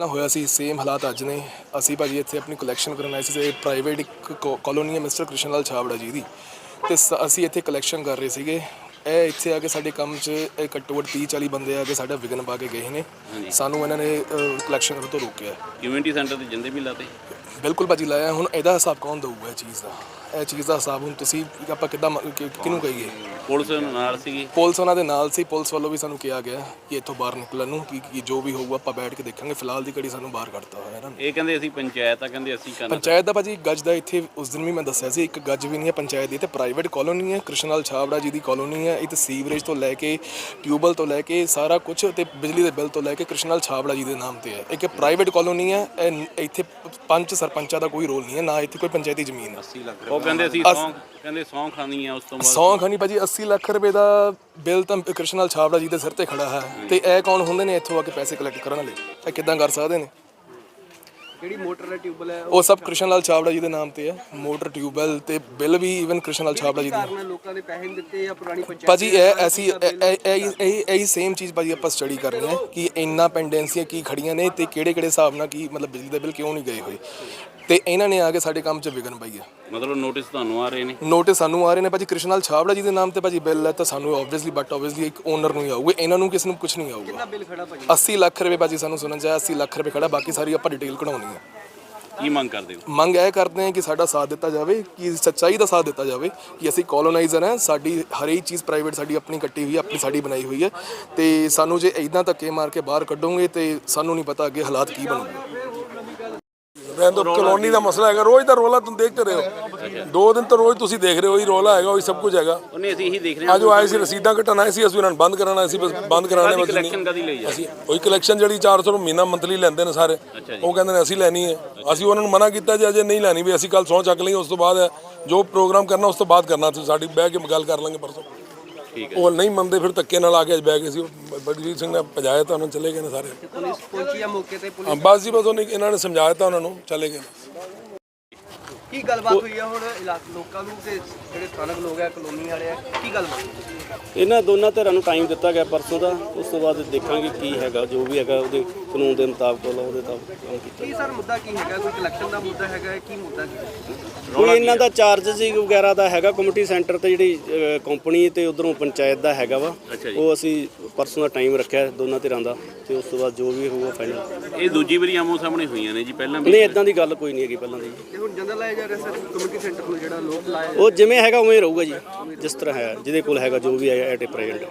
ਪਹਿਲਾਂ ਹੋਇਆ ਸੀ ਸੇਮ ਹਾਲਾਤ ਅੱਜ ਨੇ। ਅਸੀਂ ਭਾਜੀ ਇੱਥੇ ਆਪਣੀ ਕਲੈਕਸ਼ਨ ਕਰਨ ਆਏ ਸੀ ਤੇ ਪ੍ਰਾਈਵੇਟ ਇੱਕ ਕਾਲੋਨੀ ਹੈ ਮਿਸਟਰ ਕ੍ਰਿਸ਼ਨ ਲਾਲ ਛਾਬੜਾ ਜੀ ਦੀ। ਤੇ ਸ- ਅਸੀਂ ਇੱਥੇ ਕਲੈਕਸ਼ਨ ਕਰ ਰਹੇ ਸੀਗੇ। ਇਹ ਇੱਥੇ ਆ ਕੇ ਸਾਡੇ ਕੰਮ 'ਚ ਇਹ ਘੱਟੋ ਘੱਟ 30 40 ਬੰਦੇ ਆ ਕੇ ਸਾਡਾ ਵਿਗਨ ਪਾ ਕੇ ਗਏ ਨੇ। ਸਾਨੂੰ ਇਹਨਾਂ ਨੇ ਕਲੈਕਸ਼ਨ ਕਰਨ ਤੋਂ ਰੋਕਿਆ। ਕਮਿਊਨਿਟੀ ਸੈਂਟਰ ਤੇ ਜਿੰਦੇ ਵੀ ਲਾਤੇ। ਬਿਲਕੁਲ ਭਾਜੀ ਲਾਇਆ ਹੁਣ ਇਹਦਾ ਹਿਸਾਬ ਕੌਣ ਦਊਗਾ ਇਹ ਚੀਜ਼ ਦਾ? ਇਹ ਚੀਜ਼ ਦਾ ਹਿਸਾਬ ਹੁਣ ਤੁਸੀਂ ਆਪਾਂ ਕਿੱਦਾਂ ਮ- ਕਿ- ਕਿਹਨੂੰ ਕਹੀਏ? ਪੁਲਿਸ ਨਾਲ ਸੀਗੀ। ਪੁਲਿਸ ਉਹਨਾਂ ਦੇ ਨਾਲ ਸੀ ਪੁਲਿਸ ਵੱਲੋਂ ਵੀ ਸਾਨੂੰ ਕਿਹਾ ਗਿਆ ਕਿ ਇੱਥੋਂ ਬਾਹਰ ਨਿਕਲਣ ਨੂੰ ਕਿ ਕਿ ਜੋ ਵੀ ਹੋਊਗਾ ਆਪਾਂ ਬੈਠ ਕੇ ਦੇਖਾਂਗੇ। ਫਿਲਹਾਲ ਦੀ ਘੜੀ ਸਾਨੂੰ ਬਾਹਰ ਕੱਢਤਾ ਹੋਇਆ ਇਹਨਾਂ ਨੇ। ਇਹ ਕਹਿੰਦੇ ਅਸੀਂ ਪੰਚਾਇਤ ਆ ਕਹਿੰਦੇ ਅਸੀਂ ਕਰਨਾ ਪੰਚਾਇਤ ਦਾ ਭਾਜੀ ਗੱਜ ਦਾ ਇੱਥੇ ਉਸ ਦਿਨ ਵੀ ਮੈਂ ਦੱਸਿਆ ਸੀ ਇੱਕ ਗੱਜ ਵੀ ਨਹੀਂ ਹੈ ਪੰਚਾਇਤ ਦੀ ਤੇ ਪ੍ਰਾਈਵੇਟ ਕਾਲੋਨੀ ਹੈ। ਕ੍ਰਿਸ਼ਨਲਾਲ ਛਾਬੜਾ ਜੀ ਦੀ ਕਾਲੋਨੀ ਹੈ। ਇੱਥੇ ਸੀਵਰੇਜ ਤੋਂ ਲੈ ਕੇ ਟਿਊਬਲ ਤੋਂ ਲੈ ਕੇ ਸਾਰਾ ਕੁਝ ਤੇ ਬਿਜਲੀ ਦੇ ਬਿੱਲ ਤੋਂ ਲੈ ਕੇ ਕ੍ਰਿਸ਼ਨਲਾਲ ਛਾਬੜਾ ਜੀ ਦੇ ਨਾਮ ਤੇ ਹੈ। ਇੱਕ ਪ੍ਰਾਈਵੇਟ ਕਾਲੋਨੀ ਹੈ ਇਹ ਨ- ਇੱਥੇ ਪੰਚ ਸਰਪੰਚਾਂ ਦਾ ਕੋਈ ਰੋਲ ਨਹੀਂ ਹੈ ਨਾ ਇੱਥੇ ਕੋਈ ਪੰਚਾਇਤੀ ਜ਼ਮੀਨ ਹੈ। ਉਹ ਕਹਿੰਦੇ ਅਸੀਂ ਸੌਂ ਕਹਿੰਦੇ ਸੌਂ ਖਾਣੀ ਆ ਉਸ ਤੋਂ ਬਾਅਦ। ਸੌ ਖਾਨੀ ਭਾਜੀ 80 ਲੱਖ ਰੁਪਏ ਦਾ ਬਿੱਲ ਤਾਂ ਕ੍ਰਿਸ਼ਨਲਾਲ ਛਾਬੜਾ ਜੀ ਦੇ ਸਿਰ ਤੇ ਖੜਾ ਹੈ। ਤੇ ਇਹ ਕੌਣ ਹੁੰਦੇ ਨੇ ਇੱਥੋਂ ਆ ਕੇ ਪੈਸੇ ਕਲੈਕਟ ਕਰਨ ਵਾਲੇ? ਇਹ ਕਿੱਦਾਂ ਕਰ ਸਕਦੇ ਨੇ? ਜਿਹੜੀ ਮੋਟਰ ਹੈ ਟਿਊਬਲ ਹੈ? ਉਹ ਸਭ ਕ੍ਰਿਸ਼ਨਲਾਲ ਛਾਬੜਾ ਜੀ ਦੇ ਨਾਮ ਤੇ ਹੈ ਮੋਟਰ ਟਿਊਬਵੈਲ ਤੇ ਬਿੱਲ ਵੀ ਈਵਨ ਕ੍ਰਿਸ਼ਨਲਾਲ ਛਾਬੜਾ ਜੀ ਦੇ ਕਾਰਨ ਲੋਕਾਂ ਦੇ ਪੈਸੇ ਨਹੀਂ ਦਿੱਤੇ ਜਾਂ ਪੁਰਾਣੀ ਪੰਚਾਇਤ ਭਾਜੀ ਇਹ ਐਸੀ ਇਹ ਇਹ ਸੇਮ ਚੀਜ਼ ਭਾਜੀ ਆਪਾਂ ਸਟੱਡੀ ਕਰਨੀ ਹੈ ਕਿ ਇੰਨਾ ਪੈਂਡੈਂਸੀਆਂ ਕੀ ਖੜੀਆਂ ਨੇ ਤੇ ਕਿਹੜੇ ਕਿਹੜੇ ਹਿਸਾਬ ਨਾਲ ਕੀ ਮਤਲਬ ਬਿਜਲੀ ਦੇ ਬਿੱਲ ਕਿਉਂ ਨਹੀਂ ਗਏ ਹੋਏ। ਤੇ ਇਹਨਾਂ ਨੇ ਆ ਕੇ ਸਾਡੇ ਕੰਮ 'ਚ ਵਿਗਨ ਪਾਈ ਹੈ। ਮਤਲਬ ਨੋਟਿਸ ਤੁਹਾਨੂੰ ਆ ਰਹੇ ਨੇ? ਨੋਟਿਸ ਸਾਨੂੰ ਆ ਰਹੇ ਨੇ ਭਾਜੀ ਕ੍ਰਿਸ਼ਨਲਾਲ ਛਾਬੜਾ ਜੀ ਦੇ ਨਾਮ ਤੇ ਭਾਜੀ ਬਿੱਲ ਹੈ ਤਾਂ ਸਾਨੂੰ ਆਬਵੀਅਸਲੀ ਬਟ ਆਬਵੀਅਸਲੀ ਇੱਕ ਓਨਰ ਨੂੰ ਹੀ ਆਊਗਾ। ਇਹਨਾਂ ਨੂੰ ਕਿਸ ਨੂੰ ਕੁਝ ਨਹੀਂ ਆਊਗਾ। ਬਿੱਲ ਖੜਾ ਭਾਜੀ? 80 ਲੱਖ ਰੁਪਏ ਭਾਜੀ ਸਾਨੂੰ ਸੁਣਨ ਚ ਆਇਆ 80 ਲੱਖ ਰੁਪਏ ਖੜਾ ਬਾਕੀ ਸਾਰੀ ਆਪਾਂ ਡਿਟੇਲ ਕਢਾਉਣੀ ਹੈ। ਕੀ ਮੰਗ ਕਰਦੇ ਹੋ? ਮੰਗ ਇਹ ਕਰਦੇ ਹਾਂ ਕਿ ਸਾਡਾ ਸਾਥ ਦਿੱਤਾ ਜਾਵੇ ਕਿ ਸੱਚਾਈ ਦਾ ਸਾਥ ਦਿੱਤਾ ਜਾਵੇ ਕਿ ਅਸੀਂ ਕੋਲੋਨਾਈਜ਼ਰ ਹਾਂ ਸਾਡੀ ਹਰੇਕ ਚੀਜ਼ ਪ੍ਰਾਈਵੇਟ ਸਾਡੀ ਆਪਣੀ ਕੱਟੀ ਹੋਈ ਹੈ ਆਪਣੀ ਸਾਡੀ ਬਣਾਈ ਹੋਈ ਹੈ ਤੇ ਸਾਨੂੰ ਜੇ ਇਦਾਂ ਧੱਕੇ ਮਾਰ ਕੇ ਬਾਹਰ ਕੱਢੋਗੇ ਤੇ ਸਾਨੂੰ ਨਹੀਂ ਪਤਾ ਅੱਗੇ ਹਾਲਾਤ ਕੀ ਬਣੂਗੇ ਰਹਿਣ ਦੋ ਕਲੋਨੀ ਦਾ ਮਸਲਾ ਹੈਗਾ ਰੋਜ਼ ਦਾ ਰੋਲਾ ਤੁਸੀਂ ਦੇਖਦੇ ਰਹੇ ਹੋ। ਦੋ ਦਿਨ ਤੋਂ ਰੋਜ਼ ਤੁਸੀਂ ਦੇਖ ਰਹੇ ਹੋ ਹੀ ਰੋਲਾ ਹੈਗਾ ਉਹੀ ਸਭ ਕੁਝ ਹੈਗਾ। ਉਹਨੇ ਅਸੀਂ ਇਹੀ ਦੇਖ ਰਹੇ ਹਾਂ। ਅੱਜ ਉਹ ਆਏ ਸੀ ਰਸੀਦਾਂ ਆਏ ਸੀ ਅਸੀਂ ਉਹਨਾਂ ਨੂੰ ਬੰਦ ਕਰਾਉਣਾ ਸੀ ਬਸ ਬੰਦ ਕਰਾਣੇ ਬਸ ਕਲੈਕਸ਼ਨ ਕਦੀ ਲਈ ਆ? ਅਸੀਂ ਉਹੀ ਕਲੈਕਸ਼ਨ ਜਿਹੜੀ 400 ਨੂੰ ਮਹੀਨਾ ਮੰਥਲੀ ਲੈਂਦੇ ਨੇ ਸਾਰੇ ਉਹ ਕਹਿੰਦੇ ਨੇ ਅਸੀਂ ਲੈਣੀ ਹੈ। ਅਸੀਂ ਉਹਨਾਂ ਨੂੰ ਮਨਾ ਕੀਤਾ ਜੇ ਅਜੇ ਨਹੀਂ ਲੈਣੀ ਵੀ ਅਸੀਂ ਕੱਲ ਸੌਂ ਚੱਕ ਲਈ ਉਸ ਤੋਂ ਬਾਅਦ ਜੋ ਪ੍ਰੋਗਰਾਮ ਕਰਨਾ ਉਸ ਤੋਂ ਬਾਅਦ ਕਰਨਾ ਤੁਸੀਂ ਸਾਡੀ ਬਹਿ ਕੇ ਗੱਲ ਕਰ ਲਾਂਗੇ ਪਰਸੋਂ। ਠੀਕ ਉਹ ਨਹੀਂ ਮੰਨਦੇ ਫਿਰ ਧੱਕੇ ਨਾਲ ਆ ਕੇ ਅੱਜ ਬਹਿ ਗਏ ਸੀ। ਉਹ ਬਲਜੀਤ ਸਿੰਘ ਨੇ ਭਜਾਇਆ ਤਾਂ ਉਹਨਾਂ ਨੂੰ ਚਲੇ ਗਏ ਨੇ ਸਾਰੇ। ਪੁਲਿਸ ਪਹੁੰਚੀ ਆ ਮੌਕੇ ਤੇ ਪੁਲਿਸ ਹਾਂ, ਬਸ ਜੀ ਬਸ ਉਹਨੇ ਇਹਨਾਂ ਨੇ ਸਮਝਾਇਆ ਤਾਂ ਉਹਨਾਂ ਨੂੰ ਚਲੇ ਗਏ ਨੇ। ਕੀ ਗੱਲਬਾਤ ਹੋਈ ਆ ਹੁਣ ਇਲਾਕੇ ਲੋਕਾਂ ਨੂੰ ਤੇ ਜਿਹੜੇ ਸਥਾਨਕ ਲੋਕ ਆ ਕਲੋਨੀ ਵਾਲੇ ਆ ਕੀ ਗੱਲਬਾਤ ਇਹਨਾਂ ਦੋਨਾਂ ਧਿਰਾਂ ਨੂੰ ਟਾਈਮ ਦਿੱਤਾ ਗਿਆ ਪਰਸੋਂ ਦਾ। ਉਸ ਤੋਂ ਬਾਅਦ ਦੇਖਾਂਗੇ ਕੀ ਹੈਗਾ ਜੋ ਵੀ ਹੈਗਾ ਉਹਦੇ ਕਾਨੂੰਨ ਦੇ ਮੁਤਾਬਕ ਉਹਦਾ ਉਹਦੇ ਮੁਤਾਬਕ ਕੰਮ ਕੀਤਾ ਕੀ ਸਰ ਮੁੱਦਾ ਕੀ ਹੈਗਾ? ਕੋਈ ਕਲੈਕਸ਼ਨ ਦਾ ਮੁੱਦਾ ਹੈਗਾ ਕੀ ਮੁੱਦਾ ਕੀ? ਹੈ? ਕੋਈ ਇਹਨਾਂ ਦਾ ਚਾਰਜਸ ਵਗੈਰਾ ਦਾ ਹੈਗਾ ਕਮੇਟੀ ਸੈਂਟਰ ਤੇ ਜਿਹੜੀ ਕੰਪਨੀ ਤੇ ਉਧਰੋਂ ਪੰਚਾਇਤ ਦਾ ਹੈਗਾ ਵਾ। ਉਹ ਅਸੀਂ ਪਰਸੋਂ ਦਾ ਟਾਈਮ ਰੱਖਿਆ ਦੋਨਾਂ ਧਿਰਾਂ ਦਾ ਤੇ ਉਸ ਤੋਂ ਬਾਅਦ ਜੋ ਵੀ ਹੋਊਗਾ ਫਾਈਨਲ ਇਹ ਦੂਜੀ ਵਾਰੀ ਆਮੋ ਸਾਹਮਣੇ ਹੋਈਆਂ ਨੇ ਜੀ ਪਹਿਲਾਂ ਵੀ ਨਹੀਂ ਇਦਾਂ ਦੀ ਗੱਲ ਕੋਈ ਨਹੀਂ ਹੈਗੀ ਪਹਿਲਾਂ ਦੀ। ਤੇ ਹੁਣ ਜਨਰਲ ਲਾਇਆ ਜਾ ਰਿਹਾ ਸਰ ਕਮਿਊਨਿਟੀ ਸੈਂਟਰ ਨੂੰ ਜਿਹੜਾ ਲੋਕ ਲਾਇਆ ਉਹ ਜਿਵੇਂ ਹੈਗਾ ਉਵੇਂ ਹੀ ਰਹੂਗਾ ਜੀ ਜਿਸ ਤਰ੍ਹਾਂ ਹੈ ਜਿਹਦੇ ਕੋਲ ਹੈਗਾ ਜੋ ਵੀ ਹੈ ਐਟ ਪ੍ਰੈਜ਼ੈਂਟ